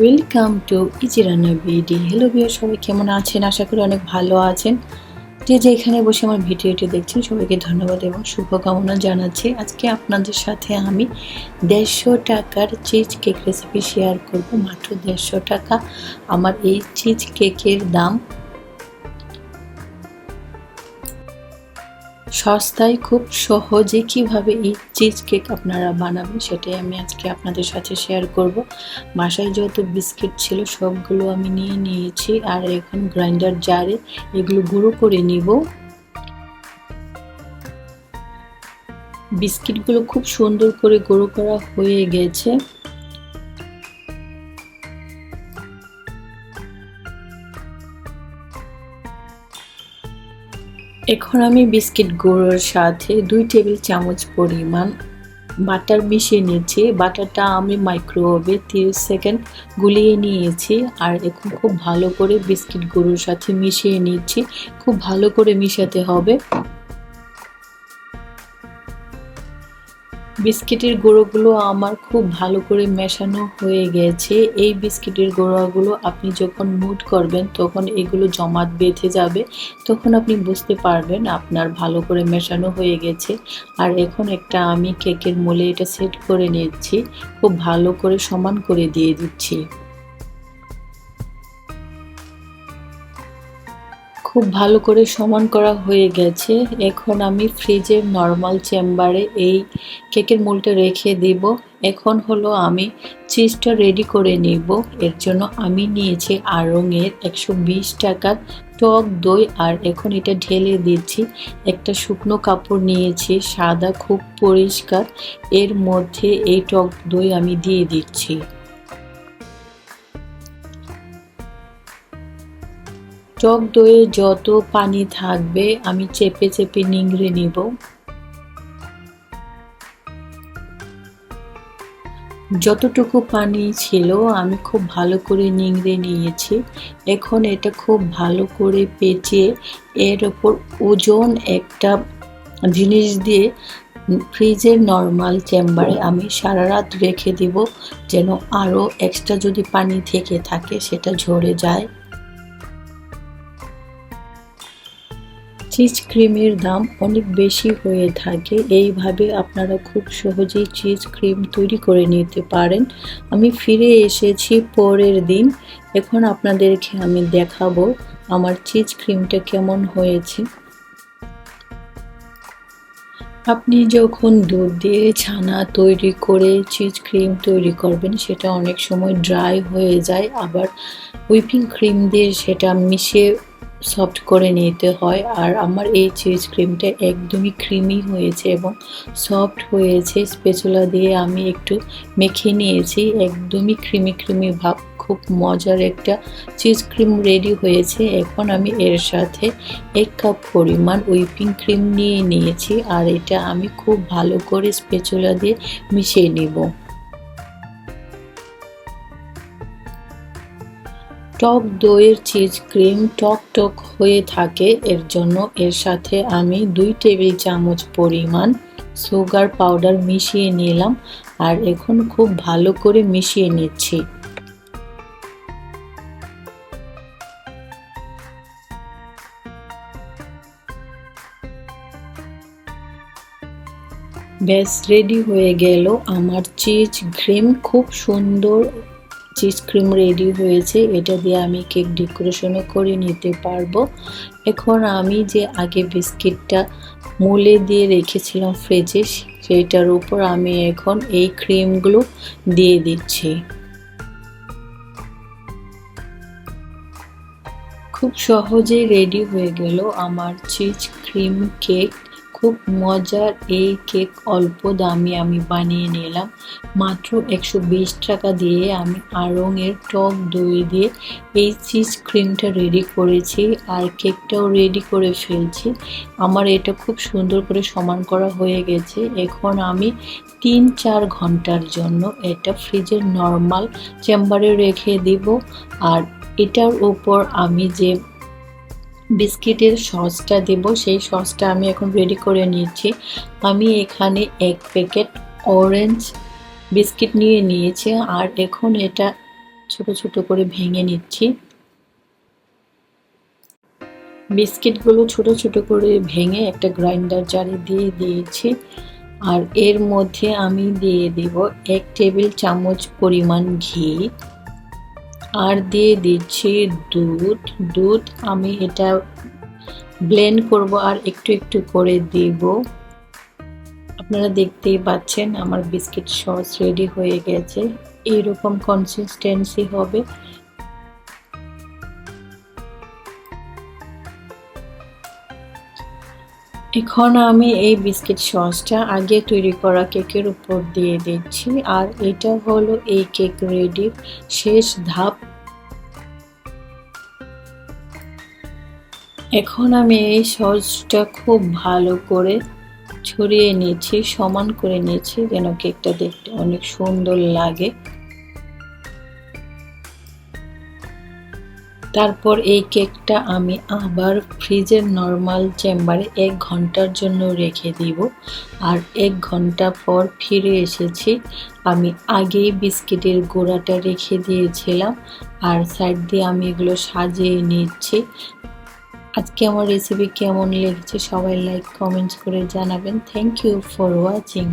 Welcome to easy রান্না BD hello বিয়ার সবাই কেমন আছেন? আশা করি অনেক ভালো আছেন। যে যে এখানে বসে আমার ভিডিওটি দেখছেন, সবাইকে ধন্যবাদ এবং শুভকামনা জানাচ্ছি। আজকে আপনাদের সাথে আমি দেড়শো টাকার চিজ কেক রেসিপি শেয়ার করব। মাত্র দেড়শো টাকা। আমার এই চিজ কেকের দাম সস্তায় খুব সহজে কীভাবে এই চিজ কেক আপনারা বানাবেন সেটাই আমি আজকে আপনাদের সাথে শেয়ার করব। বাসায় যত বিস্কিট ছিল সবগুলো আমি নিয়ে নিয়েছি আর এখন গ্রাইন্ডার জারে এগুলো গুঁড়ো করে নিব। বিস্কিটগুলো খুব সুন্দর করে গুঁড়ো করা হয়ে গেছে। এখন আমি বিস্কিট গুঁড়োর সাথে দুই টেবিল চামচ পরিমাণ বাটার মিশিয়ে নিয়েছি। বাটারটা আমি মাইক্রোওয়েভে তিরিশ সেকেন্ড গুলিয়ে নিয়েছি আর এখন খুব ভালো করে বিস্কিট গুঁড়োর সাথে মিশিয়ে নিচ্ছি। খুব ভালো করে মিশাতে হবে। বিস্কিটের গুঁড়োগুলো আমার খুব ভালো করে মেশানো হয়ে গেছে। এই বিস্কিটের গুঁড়োগুলো আপনি যখন মুট করবেন, তখন এগুলো জমাট বেঁধে যাবে, তখন আপনি বুঝতে পারবেন আপনার ভালো করে মেশানো হয়ে গেছে। আর এখন একটা আমি কেকের মোলে এটা সেট করে নিচ্ছি, খুব ভালো করে সমান করে দিয়ে দিচ্ছি। খুব ভালো করে সমান করা হয়ে গেছে। এখন আমি ফ্রিজের নর্মাল চেম্বারে এই কেকের মূলটা রেখে দেব। এখন হলো আমি চিজটা রেডি করে নেব। এর জন্য আমি নিয়েছি আড়ংয়ের একশো বিশ টাকার টক দই। আর এখন এটা ঢেলে দিচ্ছি। একটা শুকনো কাপড় নিয়েছি, সাদা খুব পরিষ্কার। এর মধ্যে এই টক দই আমি দিয়ে দিচ্ছি। টক দইয়ে যত পানি থাকবে, আমি চেপে চেপে নিংড়ে নিব। যতটুকু পানি ছিল, আমি খুব ভালো করে নিংড়ে নিয়েছি। এখন এটা খুব ভালো করে পেঁচিয়ে এর ওপর ওজন একটা জিনিস দিয়ে ফ্রিজের নর্মাল চেম্বারে আমি সারা রাত রেখে দিব, যেন আরও এক্সট্রা যদি পানি থেকে থাকে, সেটা ঝরে যায়। চিজ ক্রিমের দাম অনেক বেশি হয়ে থাকে। এইভাবে আপনারা খুব সহজেই চিজ ক্রিম তৈরি করে নিতে পারেন। আমি ফিরে এসেছি পরের দিন। এখন আপনাদেরকে আমি দেখাবো আমার চিজ ক্রিমটা কেমন হয়েছে। আপনি যখন দুধ দিয়ে ছানা তৈরি করে চিজ ক্রিম তৈরি করবেন, সেটা অনেক সময় ড্রাই হয়ে যায়। আবার হুইপিং ক্রিম দিয়ে সেটা মিশিয়ে সফট করে নিতে হয়। আর আমার এই চিজ ক্রিমটা একদমই ক্রিমি হয়েছে এবং সফট হয়েছে। স্পেচুলা দিয়ে আমি একটু মেখে নিয়েছি। একদমই ক্রিমি ক্রিমি ভাব। খুব মজার একটা চিজ ক্রিম রেডি হয়েছে। এখন আমি এর সাথে এক কাপ পরিমাণ উইপিং ক্রিম নিয়ে নিয়েছি। আর এটা আমি খুব ভালো করে স্পেচুলা দিয়ে মিশিয়ে নেব। টক দইয়ের চিজ ক্রিম টক টক হয়ে থাকে। এর জন্য এর সাথে আমি দুই টেবিল চামচ পরিমাণ সুগার পাউডার মিশিয়ে নিলাম আর এখন খুব ভালো করে মিশিয়ে নিচ্ছি। ব্যাস রেডি হয়ে গেল। আমার চিজ ক্রিম খুব সুন্দর চিজ ক্রিম রেডি হয়েছে, এটা দিয়ে আমি কেক ডেকোরেশনও করে নিতে পারব। এখন আমি যে আগে বিস্কিটটা মুলে দিয়ে রেখেছিলাম ফ্রিজে, সেইটার উপর আমি এখন এই ক্রিমগুলো দিয়ে দিচ্ছি। খুব সহজেই রেডি হয়ে গেল আমার চিজ ক্রিম কেক। খুব মজার এই কেক অল্প দামে আমি বানিয়ে নিলাম। মাত্র একশো বিশ টাকা দিয়ে আমি আড়ংয়ের টক দই দিয়ে এই চিজ ক্রিমটা রেডি করেছি আর কেকটাও রেডি করে ফেলছি। আমার এটা খুব সুন্দর করে সমান করা হয়ে গেছে। এখন আমি তিন চার ঘণ্টার জন্য এটা ফ্রিজের নর্মাল চেম্বারে রেখে দিব। আর এটার উপর আমি যে বিস্কিটের সসটা দেব। সেই সসটা আমি এখন রেডি করে নিয়েছি। আমি এখানে এক প্যাকেট অরেঞ্জ বিস্কিট নিয়ে নিয়েছি আর এখন এটা ছোট ছোট করে ভেঙে নিচ্ছি। বিস্কিটগুলো ছোট ছোট করে ভেঙে একটা গ্রাইন্ডার জারে দিয়ে দিয়েছি। আর এর মধ্যে আমি দিয়ে দেব এক টেবিল চামচ পরিমাণ ঘি। আর দিয়ে দিচ্ছি দুধ। দুধ আমি এটা ব্লেন্ড করব আর একটু একটু করে দেব। আপনারা দেখতেই পাচ্ছেন আমার বিস্কিট সস রেডি হয়ে গেছে। এইরকম কনসিস্টেন্সি হবে। এখন আমি এই বিস্কিট সসটা আগে তৈরি করা কেকের উপর দিয়ে দিচ্ছি, আর এটা হলো এই কেক রেডি, শেষ ধাপ। এখন আমি এই সসটা খুব ভালো করে ছড়িয়ে নিয়েছি সমান করে নিয়েছি যেন কেকটা দেখতে অনেক সুন্দর লাগে। তারপর এই কেকটা আমি আবার ফ্রিজের নর্মাল চেম্বারে এক ঘণ্টার জন্য রেখে দিব। আর এক ঘণ্টা পর ফিরে এসেছি। আমি আগেই বিস্কিটের গোড়াটা রেখে দিয়েছিলাম। আর সাইড দিয়ে আমি এগুলো সাজিয়ে নিচ্ছি। আজকে আমার রেসিপি কেমন লেগেছে সবাই লাইক কমেন্টস করে জানাবেন। Thank you for watching